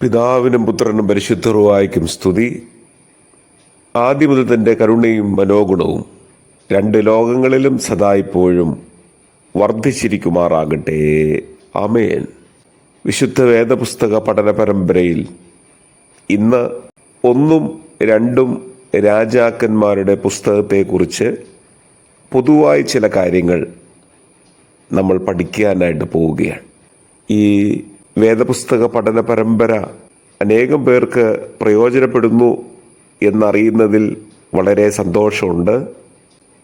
പിതാവിനും പുത്രനും പരിശുദ്ധറുവായിക്കും സ്തുതി. ആദ്യം മുതൽ തന്റെ കരുണയും മനോഗുണവും രണ്ട് ലോകങ്ങളിലും സദായിപ്പോഴും വർദ്ധിച്ചിരിക്കുമാറാകട്ടെ. അമേൻ വിശുദ്ധ വേദപുസ്തക പഠന പരമ്പരയിൽ ഇന്ന് ഒന്നും രണ്ടും രാജാക്കന്മാരുടെ പുസ്തകത്തെക്കുറിച്ച് പൊതുവായി ചില കാര്യങ്ങൾ നമ്മൾ പഠിക്കാനായിട്ട് പോവുകയാണ്. ഈ വേദപുസ്തക പഠന പരമ്പര അനേകം പേർക്ക് പ്രയോജനപ്പെടുന്നു എന്നറിയുന്നതിൽ വളരെ സന്തോഷമുണ്ട്.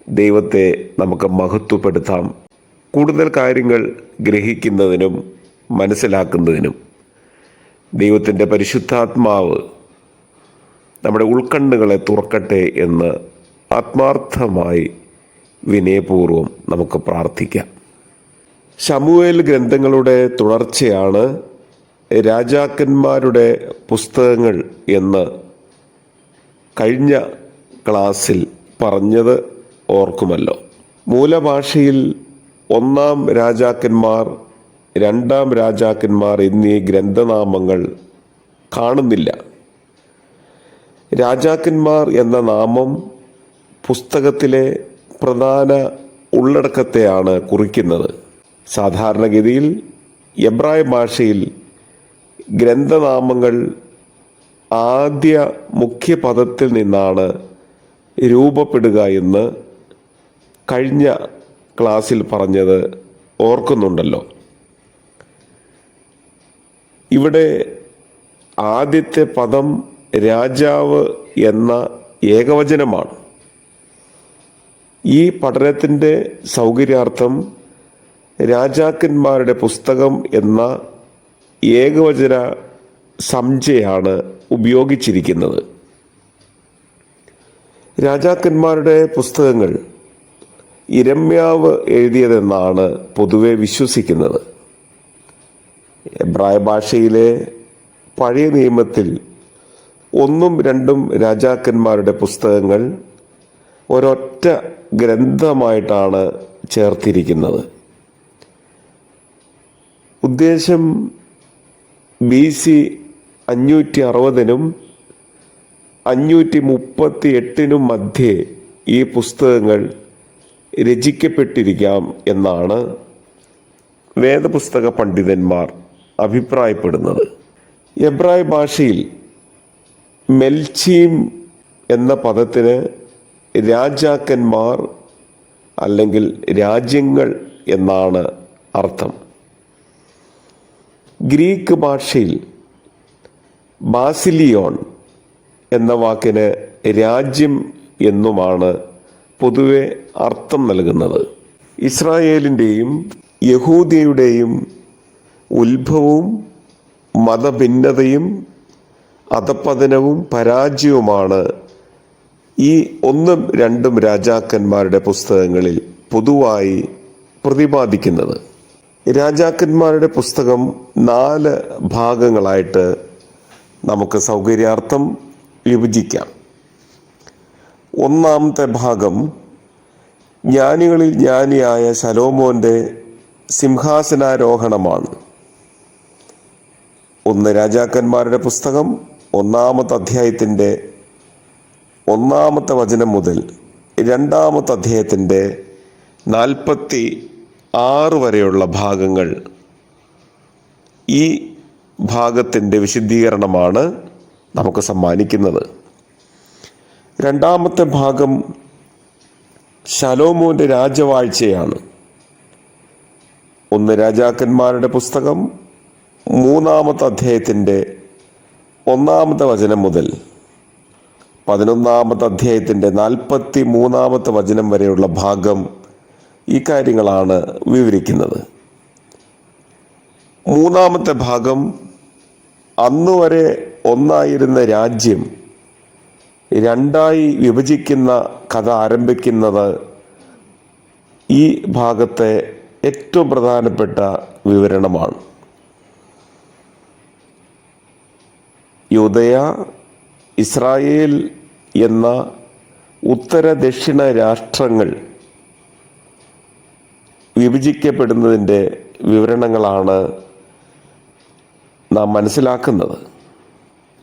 ദൈവത്തെ നമുക്ക് മഹത്വപ്പെടുത്താം. കൂടുതൽ കാര്യങ്ങൾ ഗ്രഹിക്കുന്നതിനും മനസ്സിലാക്കുന്നതിനും. ദൈവത്തിന്റെ പരിശുദ്ധാത്മാവ് നമ്മുടെ ഉൾക്കണ്ണുകളെ തുറക്കട്ടെ എന്ന് ആത്മാർത്ഥമായി വിനയപൂർവം നമുക്ക് പ്രാർത്ഥിക്കാം. ശമുവേൽ ഗ്രന്ഥങ്ങളുടെ തുടർച്ചയാണ് രാജാക്കന്മാരുടെ പുസ്തകങ്ങൾ എന്ന് കഴിഞ്ഞ ക്ലാസ്സിൽ പറഞ്ഞത് ഓർക്കുമല്ലോ. മൂലഭാഷയിൽ ഒന്നാം രാജാക്കന്മാർ രണ്ടാം രാജാക്കന്മാർ എന്നീ ഗ്രന്ഥനാമങ്ങൾ കാണുന്നില്ല. രാജാക്കന്മാർ എന്ന നാമം പുസ്തകത്തിലെ പ്രധാന ഉള്ളടക്കത്തെയാണ് കുറിക്കുന്നത്. സാധാരണഗതിയിൽ എബ്രായ ഭാഷയിൽ ഗ്രന്ഥനാമങ്ങൾ ആദ്യ മുഖ്യ പദത്തിൽ നിന്നാണ് രൂപപ്പെടുക എന്ന് കഴിഞ്ഞ ക്ലാസ്സിൽ പറഞ്ഞത് ഓർക്കുന്നുണ്ടല്ലോ. ഇവിടെ ആദ്യത്തെ പദം രാജാവ് എന്ന ഏകവചനമാണ്. ഈ പഠനത്തിന്റെ സൗകര്യാർത്ഥം രാജാക്കന്മാരുടെ പുസ്തകം എന്ന ഏകവചന സംജയാണ് ഉപയോഗിച്ചിരിക്കുന്നത്. രാജാക്കന്മാരുടെ പുസ്തകങ്ങൾ ഇരമ്യാവ് എഴുതിയതെന്നാണ് പൊതുവെ വിശ്വസിക്കുന്നത്. എബ്രായ ഭാഷയിലെ പഴയ നിയമത്തിൽ ഒന്നും രണ്ടും രാജാക്കന്മാരുടെ പുസ്തകങ്ങൾ ഒരൊറ്റ ഗ്രന്ഥമായിട്ടാണ് ചേർത്തിരിക്കുന്നത്. ഉദ്ദേശം ബി സി അഞ്ഞൂറ്റി അറുപതിനും അഞ്ഞൂറ്റി മുപ്പത്തി എട്ടിനും മധ്യേ ഈ പുസ്തകങ്ങൾ രചിക്കപ്പെട്ടിരിക്കാം എന്നാണ് വേദപുസ്തക പണ്ഡിതന്മാർ അഭിപ്രായപ്പെടുന്നത്. എബ്രായ ഭാഷയിൽ മെൽച്ചീം എന്ന പദത്തിന് രാജാക്കന്മാർ അല്ലെങ്കിൽ രാജ്യങ്ങൾ എന്നാണ് അർത്ഥം. ഗ്രീക്ക് ഭാഷയിൽ ബാസിലിയോൺ എന്ന വാക്കിന് രാജ്യം എന്നുമാണ് പൊതുവെ അർത്ഥം നൽകുന്നത്. ഇസ്രായേലിന്റെയും യഹൂദിയുടെയും ഉത്ഭവവും മതഭിന്നതയും അധപതനവും പരാജയവുമാണ് ഈ ഒന്നും രണ്ടും രാജാക്കന്മാരുടെ പുസ്തകങ്ങളിൽ പൊതുവായി പ്രതിപാദിക്കുന്നത്. രാജാക്കന്മാരുടെ പുസ്തകം നാല് ഭാഗങ്ങളായിട്ട് നമുക്ക് സൗകര്യാർത്ഥം വിഭജിക്കാം. ഒന്നാമത്തെ ഭാഗം ജ്ഞാനികളിൽ ജ്ഞാനിയായ ശലോമോന്റെ സിംഹാസനാരോഹണമാണ്. ഒന്ന് രാജാക്കന്മാരുടെ പുസ്തകം ഒന്നാമത്തെ അധ്യായത്തിന്റെ ഒന്നാമത്തെ വചനം മുതൽ രണ്ടാമത്തെ അധ്യായത്തിന്റെ നാൽപ്പത്തി ആറ് വരെയുള്ള ഭാഗങ്ങൾ ഈ ഭാഗത്തിന്റെ വിശദീകരണമാണ് നമുക്ക് സമ്മാനിക്കുന്നത്. രണ്ടാമത്തെ ഭാഗം ശലോമോന്റെ രാജവാഴ്ചയാണ്. ഒന്ന് രാജാക്കന്മാരുടെ പുസ്തകം മൂന്നാമത്തെ അധ്യായത്തിന്റെ ഒന്നാമത്തെ വചനം മുതൽ പതിനൊന്നാമത്തെ അധ്യായത്തിന്റെ നാൽപ്പത്തി മൂന്നാമത്തെ വചനം വരെയുള്ള ഭാഗം ഈ കാര്യങ്ങളാണ് വിവരിക്കുന്നത്. മൂന്നാമത്തെ ഭാഗം അന്നുവരെ ഒന്നായിരുന്ന രാജ്യം രണ്ടായി വിഭജിക്കുന്ന കഥ ആരംഭിക്കുന്നത് ഈ ഭാഗത്തെ ഏറ്റവും പ്രധാനപ്പെട്ട വിവരണമാണ്. യുദയ ഇസ്രായേൽ എന്ന ഉത്തര ദക്ഷിണ രാഷ്ട്രങ്ങൾ വിഭജിക്കപ്പെടുന്നതിന്റെ വിവരണങ്ങളാണ് നാം മനസ്സിലാക്കുന്നത്.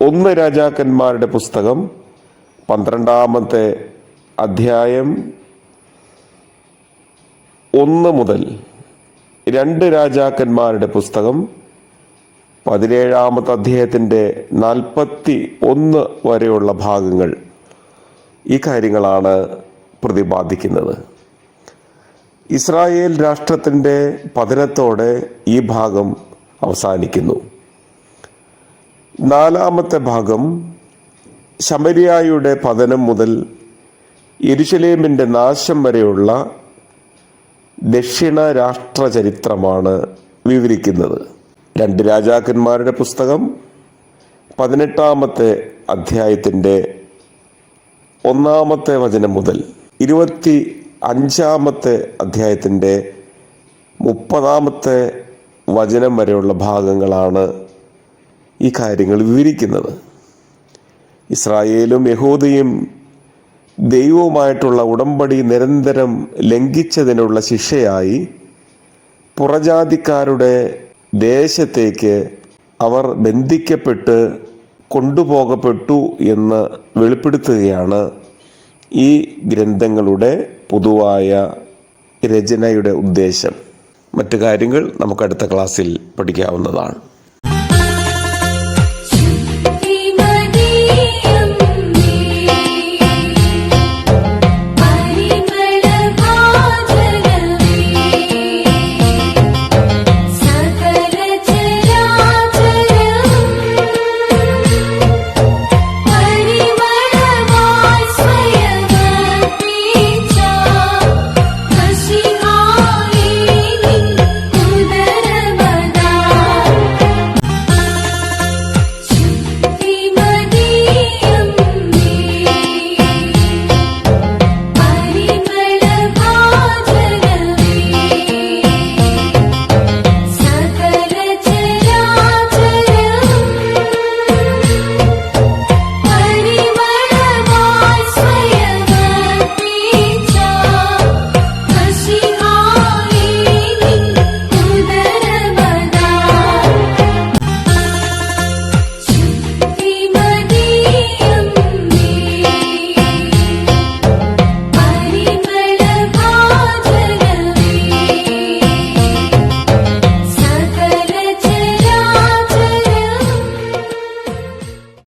ഒന്ന് രാജാക്കന്മാരുടെ പുസ്തകം പന്ത്രണ്ടാമത്തെ അധ്യായം ഒന്ന് മുതൽ രണ്ട് രാജാക്കന്മാരുടെ പുസ്തകം പതിനേഴാമത്തെ അധ്യായത്തിന്റെ നാൽപ്പത്തി ഒന്ന് വരെയുള്ള ഭാഗങ്ങൾ ഈ കാര്യങ്ങളാണ് പ്രതിപാദിക്കുന്നത്. ഇസ്രായേൽ രാഷ്ട്രത്തിന്റെ പതനത്തോടെ ഈ ഭാഗം അവസാനിക്കുന്നു. നാലാമത്തെ ഭാഗം ശമരിയായുടെ പതനം മുതൽ എരുശലേമിന്റെ നാശം വരെയുള്ള ദക്ഷിണ രാഷ്ട്ര ചരിത്രമാണ് വിവരിക്കുന്നത്. രണ്ട് രാജാക്കന്മാരുടെ പുസ്തകം പതിനെട്ടാമത്തെ അധ്യായത്തിന്റെ ഒന്നാമത്തെ വചനം മുതൽ ഇരുപത്തി അഞ്ചാമത്തെ അധ്യായത്തിന്റെ മുപ്പതാമത്തെ വചനം വരെയുള്ള ഭാഗങ്ങളാണ് ഈ കാര്യങ്ങൾ വിവരിക്കുന്നത്. ഇസ്രായേലും യഹൂദയും ദൈവവുമായിട്ടുള്ള ഉടമ്പടി നിരന്തരം ലംഘിച്ചതിനുള്ള ശിക്ഷയായി പുറജാതിക്കാരുടെ ദേശത്തേക്ക് അവർ ബന്ധിക്കപ്പെട്ട് കൊണ്ടുപോകപ്പെട്ടു എന്ന് വെളിപ്പെടുത്തുകയാണ് ഈ ഗ്രന്ഥങ്ങളുടെ പൊതുവായ രചനയുടെ ഉദ്ദേശം. മറ്റു കാര്യങ്ങൾ നമുക്ക് അടുത്ത ക്ലാസ്സിൽ പഠിക്കാവുന്നതാണ്.